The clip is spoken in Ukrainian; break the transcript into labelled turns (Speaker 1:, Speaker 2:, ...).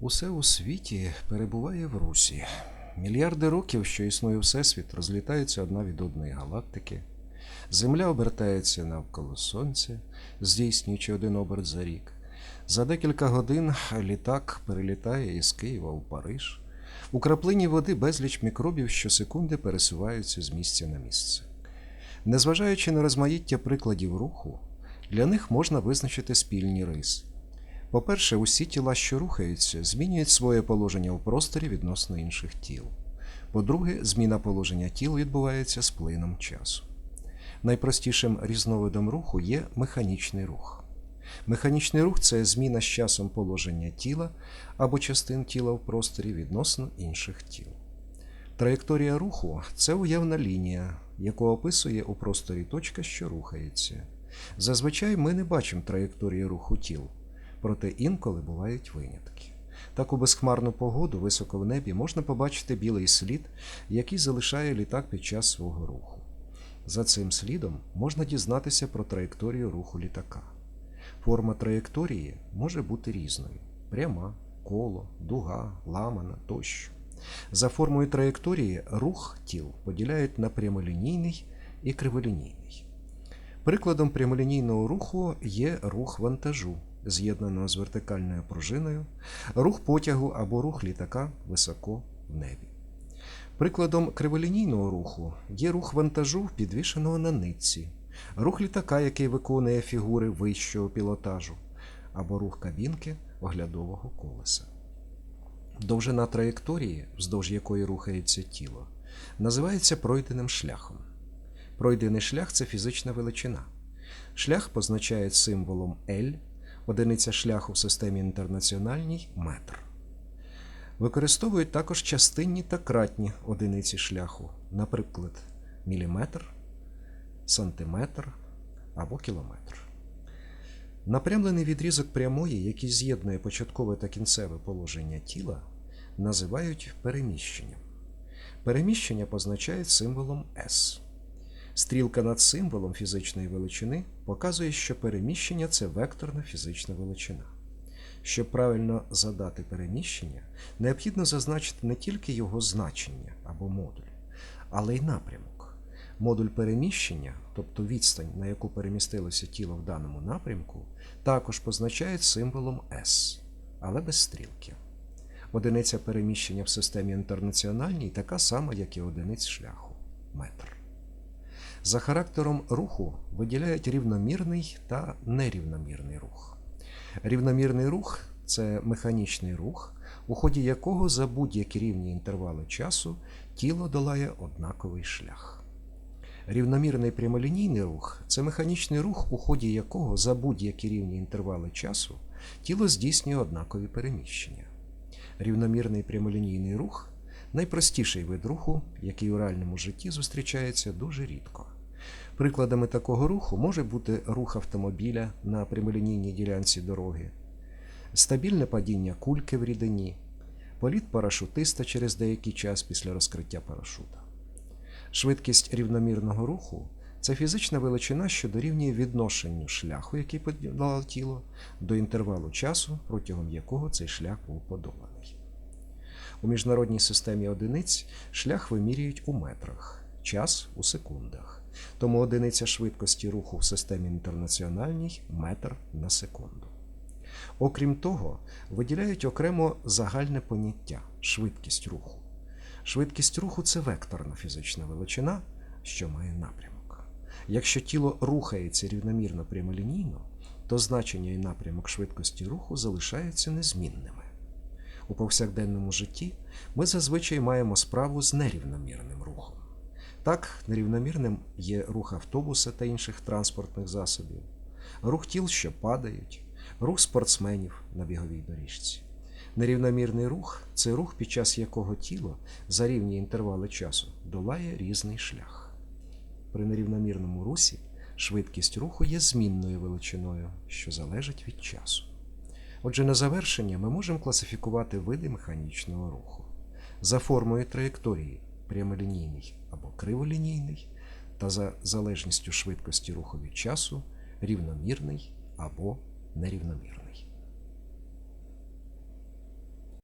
Speaker 1: Усе у світі перебуває в русі. Мільярди років, що існує Всесвіт, розлітаються одна від одної галактики. Земля обертається навколо Сонця, здійснюючи один оберт за рік. За декілька годин літак перелітає із Києва у Париж. У краплині води безліч мікробів щосекунди пересуваються з місця на місце. Незважаючи на розмаїття прикладів руху, для них можна визначити спільні риси. По-перше, усі тіла, що рухаються, змінюють своє положення у просторі відносно інших тіл. По-друге, зміна положення тіл відбувається з плином часу. Найпростішим різновидом руху є механічний рух. Механічний рух це зміна з часом положення тіла або частин тіла в просторі відносно інших тіл. Траєкторія руху це уявна лінія, яку описує у просторі точка, що рухається. Зазвичай ми не бачимо траєкторії руху тіл, проте інколи бувають винятки. Так у безхмарну погоду високо в небі можна побачити білий слід, який залишає літак під час свого руху. За цим слідом можна дізнатися про траєкторію руху літака. Форма траєкторії може бути різною: пряма, коло, дуга, ламана тощо. За формою траєкторії рух тіл поділяють на прямолінійний і криволінійний. Прикладом прямолінійного руху є рух вантажу, з'єднаного з вертикальною пружиною, рух потягу або рух літака високо в небі. Прикладом криволінійного руху є рух вантажу, підвішеного на нитці, рух літака, який виконує фігури вищого пілотажу, або рух кабінки оглядового колеса. Довжина траєкторії, вздовж якої рухається тіло, називається пройденим шляхом. Пройдений шлях це фізична величина. Шлях позначають символом L, одиниця шляху в системі інтернаціональній метр. Використовують також частинні та кратні одиниці шляху, наприклад, міліметр, сантиметр або кілометр. Напрямлений відрізок прямої, який з'єднує початкове та кінцеве положення тіла, називають переміщенням. Переміщення позначають символом S. Стрілка над символом фізичної величини показує, що переміщення це векторна фізична величина. Щоб правильно задати переміщення, необхідно зазначити не тільки його значення або модуль, але й напрямок. Модуль переміщення, тобто відстань, на яку перемістилося тіло в даному напрямку, також позначають символом S, але без стрілки. Одиниця переміщення в системі інтернаціональній така сама, як і одиниць шляху метр. За характером руху виділяють рівномірний та нерівномірний рух. Рівномірний рух це механічний рух, у ході якого за будь-які рівні інтервали часу тіло долає однаковий шлях. Рівномірний прямолінійний рух це механічний рух, у ході якого за будь-які рівні інтервали часу тіло здійснює однакові переміщення. Рівномірний прямолінійний рух найпростіший вид руху, який у реальному житті зустрічається дуже рідко. Прикладами такого руху може бути рух автомобіля на прямолінійній ділянці дороги, стабільне падіння кульки в рідині, політ парашутиста через деякий час після розкриття парашута. Швидкість рівномірного руху це фізична величина, що дорівнює відношенню шляху, який подолало тіло, до інтервалу часу, протягом якого цей шлях був подоланий. У міжнародній системі одиниць шлях вимірюють у метрах, час у секундах. Тому одиниця швидкості руху в системі інтернаціональній метр на секунду. Окрім того, виділяють окремо загальне поняття швидкість руху. Швидкість руху це векторна фізична величина, що має напрямок. Якщо тіло рухається рівномірно прямолінійно, то значення і напрямок швидкості руху залишаються незмінними. У повсякденному житті ми зазвичай маємо справу з нерівномірним рухом. Так, нерівномірним є рух автобуса та інших транспортних засобів, рух тіл, що падають, рух спортсменів на біговій доріжці. Нерівномірний рух це рух, під час якого тіло за рівні інтервали часу долає різний шлях. При нерівномірному русі швидкість руху є змінною величиною, що залежить від часу. Отже, на завершення ми можемо класифікувати види механічного руху за формою траєкторії прямолінійний або криволінійний, та за залежністю швидкості руху від часу рівномірний або нерівномірний.